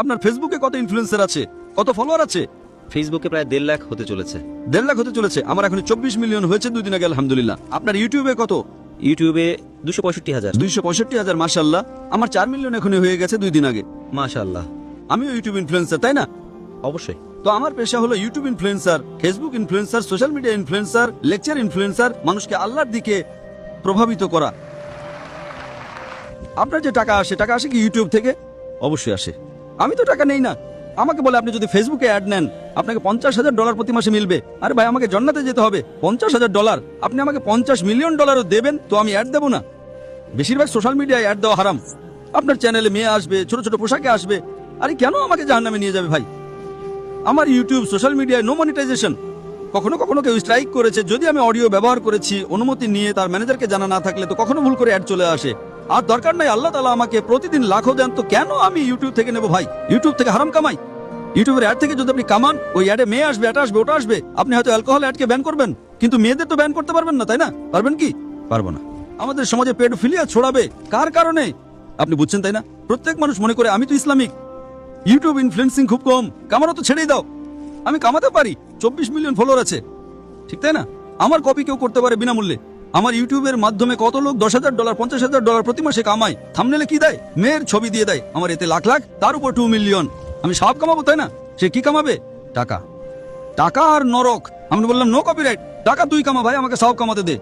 আপনার ফেসবুকে কত ইনফ্লুয়েন্সার আছে? কত ফলোয়ার আছে? ফেসবুকে প্রায় দেড় লাখ হতে চলেছে। দেড় লাখ হতে চলেছে। আমার এখন চব্বিশ মিলিয়ন হয়েছে দুই দিন আগে আলহামদুলিল্লাহ। আপনার ইউটিউবে কত? ইউটিউবে দুশো পঁয়ষট্টি হাজার। দুইশো পঁয়ষট্টি হাজার মাসাল্লাহ আমার চার মিলিয়ন এখনই হয়ে গেছে দুই দিন আগে। মাশাআল্লাহ। আমিও ইউটিউব ইনফ্লুয়েন্সার তাই না? অবশ্যই। তো আমার পেশা হলো YouTube influencer Facebook influencer social media influencer lecture influencer মানুষকে আল্লাহর দিকে প্রভাবিত করা। আপনার যে টাকা আসে টাকা আসে কি ইউটিউব থেকে? অবশ্যই আসে। আমি তো টাকা নেই না। আমাকে বলে আপনি যদি ফেসবুকে অ্যাড নেন, আপনাকে পঞ্চাশ হাজার ডলার প্রতি মাসে মিলবে। আরে ভাই, আমাকে জন্নাতে যেতে হবে। পঞ্চাশ হাজার ডলার আপনি আমাকে পঞ্চাশ মিলিয়ন ডলারও দেবেন, তো আমি অ্যাড দেবো না। বেশিরভাগ সোশ্যাল মিডিয়ায় অ্যাড দেওয়া হারাম। আপনার চ্যানেলে মেয়ে আসবে, ছোট ছোট পোশাকে আসবে। আরে কেন আমাকে জাহান্নামে নিয়ে যাবে ভাই? আমার ইউটিউব সোশ্যাল মিডিয়ায় নো মনিটাইজেশন কখনো কখনো কেউ স্ট্রাইক করেছে। যদি আমি অডিও ব্যবহার করেছি, অনুমতি নিয়ে তার ম্যানেজারকে জানা না থাকলে তো কখনো ভুল করে অ্যাড চলে আসে। আর দরকার নাই, আল্লাহ তালা আমাকে প্রতিদিন লাখো দেন। তো কেন আমি ইউটিউব থেকে নেব ভাই? ইউটিউব থেকে হারাম কামাই। ইউটিউবের অ্যাড থেকে যদি আপনি কামান, ওই অ্যাডে মেয়ে আসবে এটা আসবে, ওটা আসবে। আপনি হয়তো অ্যালকোহল অ্যাডকে ব্যান করবেন, কিন্তু মেয়েদের তো ব্যান করতে পারবেন না, তাই না? পারবেন কি? পারব না। আমাদের সমাজে পেডোফিলিয়া ছড়াবে, কার কারণে? আপনি বুঝছেন, তাই না? প্রত্যেক মানুষ মনে করে, আমি তো ইসলামিক। ইউটিউব ইনফ্লুয়েন্সিং খুব কম কামানো তো ছেড়েই দাও। আমি কামাতে পারি, চব্বিশ মিলিয়ন ফলোয়ার আছে। ঠিক তাই না? আমার কপি কেউ করতে পারে বিনামূল্যে। আমার ইউটিউবের মাধ্যমে কত লোক দশ হাজার ডলার, পঞ্চাশ হাজার ডলার প্রতি মাসে কামায়? থামনেলে কি দেয়? মেয়ের ছবি দিয়ে দেয়। আমার এতে লাখ লাখ, তার উপর টু মিলিয়ন আমি সব কামাবো, তাই না? সে কি কামাবে? টাকা। টাকা আর নরক। আমি বললাম নো কপিরাইট টাকা তুই কামা ভাই, আমাকে সব কামাতে দে।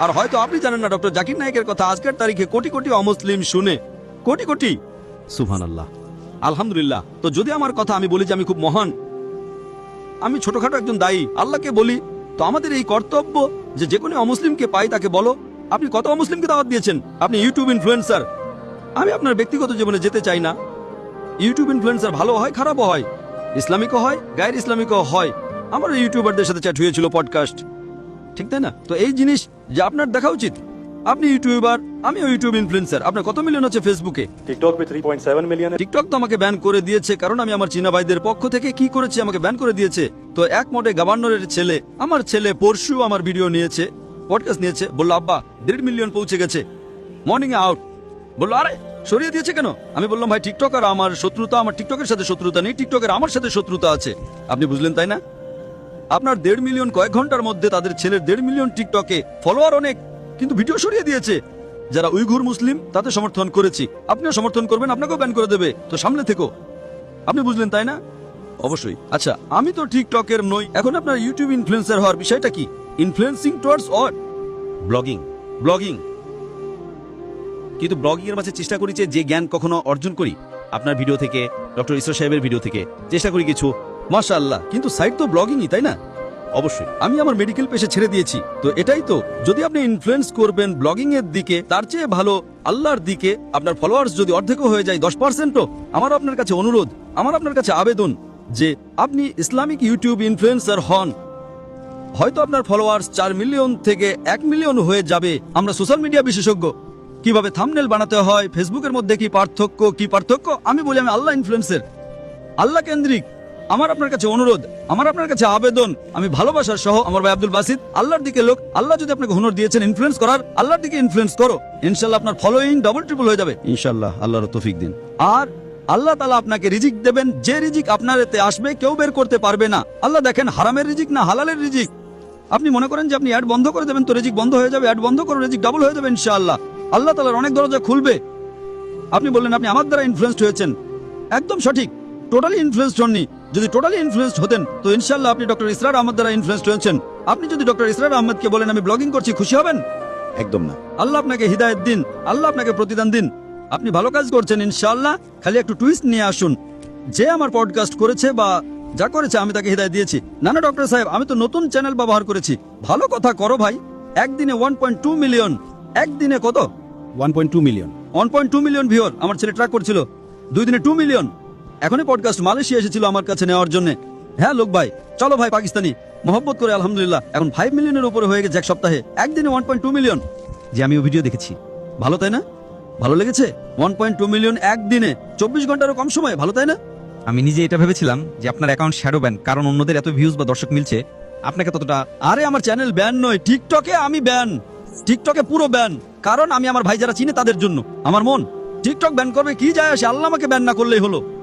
আর হয়তো আপনি জানেন না, ডক্টর জাকির নায়কের কথা, আজকের তারিখে কোটি কোটি অমুসলিম শুনে। কোটি কোটি। সুহান আল্লাহ আলহামদুলিল্লাহ। তো যদি আমার কথা আমি বলি যে আমি খুব মহান, আমি ছোটখাটো একজন দায়ী, আল্লাহকে বলি তো আমাদের এই কর্তব্য যে যে কোনো অমুসলিমকে পাই তাকে বলো। আপনি কত অমুসলিমকে দাওয়াত দিয়েছেন? আপনি ইউটিউব ইনফ্লুয়েন্সার আমি আপনার ব্যক্তিগত জীবনে যেতে চাই না। ইউটিউব ইনফ্লুয়েন্সার ভালো হয়, খারাপও হয়। ইসলামিকও হয়, গায়ের ইসলামিকও হয়। আমার ইউটিউবারদের সাথে চ্যাট হয়েছিল পডকাস্ট ঠিক তাই না? তো এই জিনিস যে আপনার দেখা উচিত। আপনি ইউটিউবার আমি ইউটিউব ইনফ্লুয়েন্সার আপনার কত মিলিয়ন আছে ফেসবুকে টিকটক পে 3.7 মিলিয়ন টিকটক তো আমাকে ব্যান করে দিয়েছে কারণ আমি আমার চীনা ভাইদের পক্ষ থেকে কি করেছি আমাকে ব্যান করে দিয়েছে। তো এক মোটে গভর্নরের ছেলে আমার ছেলে পরশু আমার ভিডিও নিয়েছে পডকাস্ট নিয়েছে বলল আব্বা দেড় মিলিয়ন পৌঁছে গেছে। মর্নিং আউট বলল আরে সরিয়ে দিয়েছে কেন? আমি বললাম ভাই টিকটক আর আমার শত্রুতা আমার টিকটকের সাথে শত্রুতা নেই টিকটকের আমার সাথে শত্রুতা আছে। আপনি বুঝলেন তাই না? আপনার দেড় মিলিয়ন কয়েক ঘণ্টার মধ্যে তাদের ছেলের দেড় মিলিয়ন টিকটকে ফলোয়ার অনেক। কিন্তু ভিডিও সরিয়ে দিয়েছে। যারা উইঘুর মুসলিম তাতে সমর্থন করেছি। আপনিও সমর্থন করবেন আপনাকেও ব্যান করে দেবে। তো সামনে থেকো। আপনি বুঝলেন তাই না? অবশ্যই। আচ্ছা আমি তো টিকটকের নই। এখন আপনার ইউটিউব ইনফ্লুয়েন্সার হওয়ার বিষয়টা কি? ইনফ্লুয়েন্সিং টুয়ার্ডস অট ব্লগিং ব্লগিং কিন্তু ব্লগিং এর মাঝে চেষ্টা করি যে যে জ্ঞান কখনো অর্জন করি আপনার ভিডিও থেকে ডক্টর ইসর সাহেবের ভিডিও থেকে চেষ্টা করি কিছু। মাশাআল্লাহ। কিন্তু সাইট তো ব্লগিংই তাই না? অবশ্যই। আমি আমার মেডিকেল পেশে ছেড়ে দিয়েছি। তো এটাই তো। যদি আপনি ইনফ্লুয়েন্স করবেন ব্লগিং এর দিকে, তার চেয়ে ভালো আল্লাহর দিকে, আপনার ফলোয়ার্স যদি অর্ধেকও হয়ে যায়, দশ পার্সেন্টও আমার আপনার কাছে অনুরোধ, আমার আপনার কাছে আবেদন যে আপনি ইসলামিক ইউটিউব ইনফ্লুয়েন্সার হন। হয়তো আপনার ফলোয়ার্স চার মিলিয়ন থেকে এক মিলিয়ন হয়ে যাবে। আমরা সোশ্যাল মিডিয়া বিশেষজ্ঞ। কীভাবে থামনেল বানাতে হয় ফেসবুকের মধ্যে কি পার্থক্য কি পার্থক্য? আমি বলি আমি আল্লাহ ইনফ্লুয়েন্সের আল্লাহ কেন্দ্রিক। আমার আপনার কাছে অনুরোধ, আমার আপনার কাছে আবেদন, আমি ভালোবাসার সহ আমার ভাই আব্দুল বাসিদ, আল্লাহর দিকে লোক, আল্লাহ যদি আপনাকে হুনর দিয়েছেন ইনফ্লুয়েন্স করার, আল্লাহর দিকে ইনফ্লুয়েন্স করো, ইনশাল্লাহ আপনার ফলোইং ডবল ট্রিপল হয়ে যাবে। ইনশাল্লাহ, আল্লাহর তৌফিক দিন। আর আল্লাহ তালা আপনাকে রিজিক দেবেন, যে রিজিক আপনার এতে আসবে, কেউ বের করতে পারবে না। আল্লাহ দেখেন হারামের রিজিক না হালালের রিজিক। আপনি মনে করেন যে আপনি অ্যাড বন্ধ করে দেবেন, তো রিজিক বন্ধ হয়ে যাবে অ্যাড বন্ধ করে রিজিক ডাবল হয়ে যাবে, ইনশাআল্লাহ। আল্লাহ তালার অনেক দরজা খুলবে। আপনি বললেন, আপনি আমার দ্বারা ইনফ্লুয়েসড হয়েছেন। একদম সঠিক। টোটালি ইনফ্লুয়েসড হননি। যদি টোটালি ইনফ্লুয়েসড হতেন তো ইনশাল্লাহ আপনি ডক্টর ইসরার আহমদ দ্বারা ইনফ্লুয়েসড হয়েছেন। আপনি যদি ডক্টর ইসরার আহমদকে বলেন আমি ব্লগিং করছি খুশি হবেন? একদম না। আল্লাহ আপনাকে হৃদায়ত দিন আল্লাহ আপনাকে প্রতিদান দিন। আপনি ভালো কাজ করছেন ইনশাল্লাহ খালি একটু টুইস্ট নিয়ে আসুন। যে আমার পডকাস্ট করেছে বা যা করেছে আমি তাকে হৃদায়ত দিয়েছি। না না ডক্টর সাহেব আমি তো নতুন চ্যানেল ব্যবহার করেছি। ভালো কথা করো ভাই। একদিনে ওয়ান পয়েন্ট টু মিলিয়ন একদিনে কত? One point two million one point two million viewer আমার ছেলে ট্র্যাক করছিল। দুই দিনে টু মিলিয়ন এখনই পডকাস্ট মালয়েশিয়া এসেছিল আমার কাছে নেওয়ার জন্য। হ্যাঁ লোক ভাই চলো ভাই পাকিস্তানি। মোহব্বত করে আলহামদুলিল্লাহ। এখন ফাইভ মিলিয়নের উপরে হয়ে গেছে এক সপ্তাহে। একদিনে ওয়ান পয়েন্ট টু মিলিয়ন যে আমি ভিডিও দেখেছি। ভালো তাই না? ভালো লেগেছে? ওয়ান পয়েন্ট টু মিলিয়ন একদিনে। চব্বিশ ঘন্টারও কম সময় ভালো তাই না? আমি নিজে এটা ভেবেছিলাম যে আপনার অ্যাকাউন্ট শ্যাডো ব্যান কারণ অন্যদের এত ভিউজ বা দর্শক মিলছে আপনাকে ততটা আরে আমার চ্যানেল ব্যান নয়। টিকটকে আমি ব্যান টিকটকে পুরো ব্যান কারণ আমি আমার ভাই যারা চিনে তাদের জন্য। আমার মন। টিকটক ব্যান করবে কি যায় আসে? আল্লাহ আমাকে ব্যান না করলেই হলো।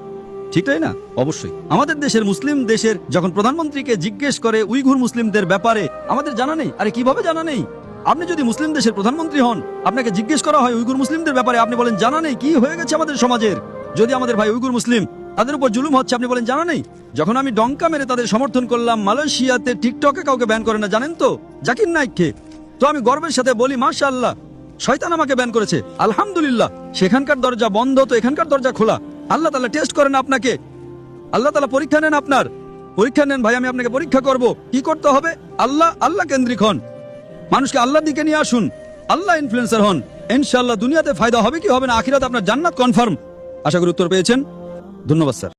ঠিক তাই না? অবশ্যই। আমাদের দেশের মুসলিম দেশের যখন প্রধানমন্ত্রীকে জিজ্ঞেস করে উইঘুর মুসলিমদের ব্যাপারে, আমাদের জানা নেই। আরে, কীভাবে জানা নেই? আপনি যদি মুসলিম দেশের প্রধানমন্ত্রী হন, আপনাকে জিজ্ঞেস করা হয় উইঘুর মুসলিমদের ব্যাপারে, আপনি বলেন, জানা নেই, কি হয়ে গেছে আমাদের সমাজের? যদি আমাদের ভাই উইঘুর মুসলিম, তাদের উপর জুলুম হচ্ছে, আপনি বলেন, জানা নেই? যখন আমি ডঙ্কা মেরে তাদের সমর্থন করলাম, মালয়েশিয়াতে টিকটকে কাউকে ব্যান করে না, জানেন তো? জাকির নাইককে। তো আমি গর্বের সাথে বলি, মাশাআল্লাহ, শয়তান আমাকে ব্যান করেছে। আলহামদুলিল্লাহ, সেখানকার দরজা বন্ধ, তো এখানকার দরজা খোলা। আল্লাহ তালা টেস্ট করেন আপনাকে। আল্লাহ তালা পরীক্ষা নেন আপনার। পরীক্ষা নেন, ভাই, আমি আপনাকে পরীক্ষা করব। কি করতে হবে? আল্লাহ আল্লাহ কেন্দ্রিক হন। মানুষকে আল্লাহ দিকে নিয়ে আসুন। আল্লাহ ইনফ্লুয়েন্সার হন। ইনশাল্লাহ দুনিয়াতে ফায়দা হবে কি হবে না? আখিরাত আপনার জান্নাত কনফার্ম আশা করি উত্তর পেয়েছেন। ধন্যবাদ, স্যার।